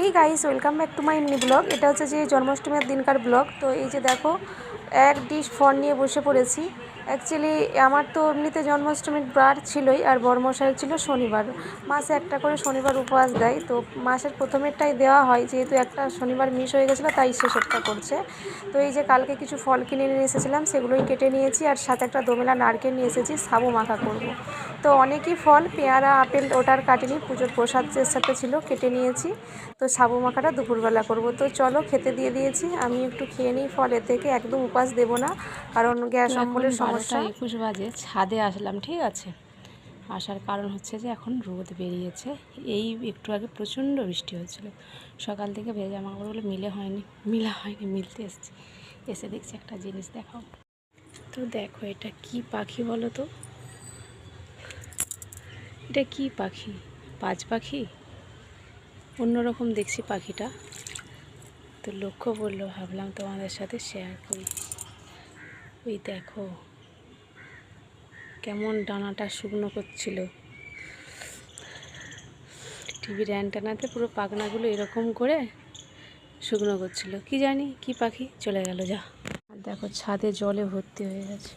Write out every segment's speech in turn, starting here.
এই guys welcome back to my mini blog এটা হচ্ছে যে জন্মাষ্টমীর দিনকার ব্লগ তো এই যে দেখো এক ডিশ ফল নিয়ে বসে পড়েছি। অ্যাকচুয়ালি আমার তো এমনিতে জন্মাষ্টমীর বার ছিলই আর বর্মশাইয়ের ছিল শনিবার। মাসে একটা করে শনিবার উপবাস দেয়। তো মাসের প্রথমেরটাই দেওয়া হয়, যেহেতু একটা শনিবার মিস হয়ে গেছিল, তাই শেষেরটা করছে। তো এই যে কালকে কিছু ফল কিনে নিয়ে এসেছিলাম, সেগুলোই কেটে নিয়েছি আর সাথে একটা দোমেলা নারকেল নিয়ে এসেছি, সাবু মাখা করব। তো অনেকই ফল, পেয়ারা, আপেল, ওটার কাটিনি, পুজোর প্রসাদের সাথে ছিল কেটে নিয়েছি। তো সাবু মাখাটা দুপুরবেলা করব। তো চলো খেতে দিয়ে দিয়েছি। আমি একটু খেয়ে নিই ফল এ থেকে একদম উপাস দেবো না কারণ গ্যাস অম্বলের সমস্যা। একুশ বাজে ছাদে আসলাম ঠিক আছে? আসার কারণ হচ্ছে যে এখন রোদ বেরিয়েছে। এই একটু আগে প্রচণ্ড বৃষ্টি হয়েছিল। সকাল থেকে ভেজা কাপড়গুলো মিলে হয়নি মিলা হয়নি মিলতে এসেছি। এসে দেখছি একটা জিনিস দেখাও। তো দেখো এটা কি পাখি বলো তো? এটা কি পাখি? পাঁচ পাখি? অন্যরকম দেখছি পাখিটা। তো লক্ষ্য বলল ভাবলাম তোমাদের সাথে শেয়ার করি। ওই দেখো, কেমন ডানাটা শুকনো করছিল। টিভির অ্যান্টেনাতে পুরো পাখনাগুলো এরকম করে শুকনো করছিল। কি জানি, কি পাখি? চলে গেল, যা। আর দেখো, ছাদে জলে ভর্তি হয়ে গেছে।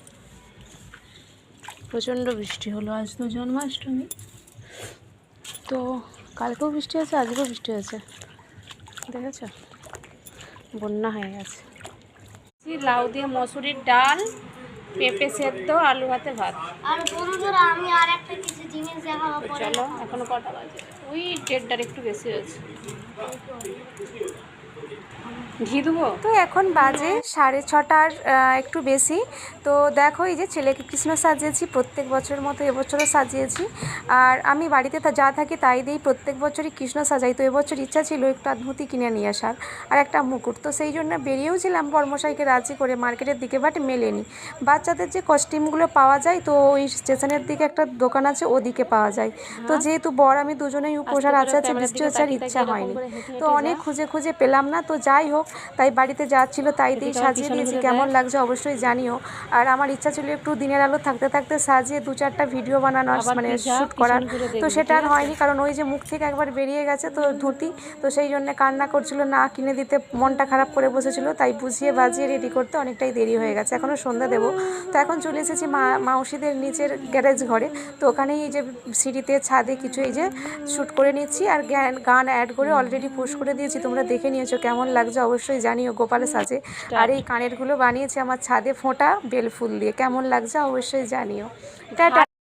প্রচণ্ড বৃষ্টি হলো আজ তো জন্মাষ্টমী। তো কালকেও বৃষ্টি হয়েছে, আজকেও বৃষ্টি হয়েছে। দেখেছ? বন্যা হয়ে গেছে। লাউ দিয়ে মসুরির ডাল পেঁপে সেদ্ধ আলু ভাতে ভাত। আর বন্ধুরা আমি আর একটা কিছু জিনিস দেখাবো চলো এখনও কটা বাজে? ওই ডেটটার একটু বেশি হয়েছে। ঘি দেবো? তো এখন বাজে সাড়ে ছটার একটু বেশি। তো দেখো এই যে ছেলেকে কৃষ্ণ সাজিয়েছি প্রত্যেক বছরের মতো এবছরও সাজিয়েছি। আর আমি বাড়িতে তা যা থাকি তাই দিই প্রত্যেক বছরই কৃষ্ণ সাজাই। তো এবছর ইচ্ছা ছিল একটু আধুতি কিনে নিয়ে আসার আর একটা মুকুট। তো সেই জন্য বেরিয়েও ছিলাম বর্মশাইকে রাজি করে মার্কেটের দিকে বাট মেলেনি। বাচ্চাদের যে কস্টিউমগুলো পাওয়া যায় তো ওই স্টেশনের দিকে একটা দোকান আছে ওদিকে পাওয়া যায়। তো যেহেতু বর আমি দুজনেই উপোসার আছে আছে বৃষ্টি ইচ্ছা হয়নি। তো অনেক খুঁজে খুঁজে পেলাম না। তো যাই হোক তাই বাড়িতে যা ছিল তাই দিয়ে সাজিয়ে দিয়েছি কেমন লাগছে অবশ্যই জানিও। আর আমার ইচ্ছা ছিল একটু দিনের আলো থাকতে থাকতে সাজিয়ে দু চারটা ভিডিও বানানোর মানে শ্যুট করার। তো সেটা আর হয়নি কারণ ওই যে মুখ থেকে একবার বেরিয়ে গেছে তো ধুতি তো সেই জন্য কান্না করছিল না কিনে দিতে মনটা খারাপ করে বসেছিল তাই বুঝিয়ে বাজিয়ে রেডি করতে অনেকটাই দেরি হয়ে গেছে এখনও সন্ধ্যা দেবো। তো এখন চলে এসেছি মা মাউসিদের নিচের গ্যারেজ ঘরে তো ওখানেই এই যে সিঁড়িতে ছাদে কিছু এই যে শ্যুট করে নিচ্ছি আর গান অ্যাড করে অলরেডি পোস্ট করে দিয়েছি তোমরা দেখে নিয়েছো কেমন লাগছে অবশ্যই জানিও গোপালের সাজে। আর এই কানেরগুলো বানিয়েছে আমার ছাদে ফোঁটা বেলফুল দিয়ে। কেমন লাগছে অবশ্যই জানিও। টাটা।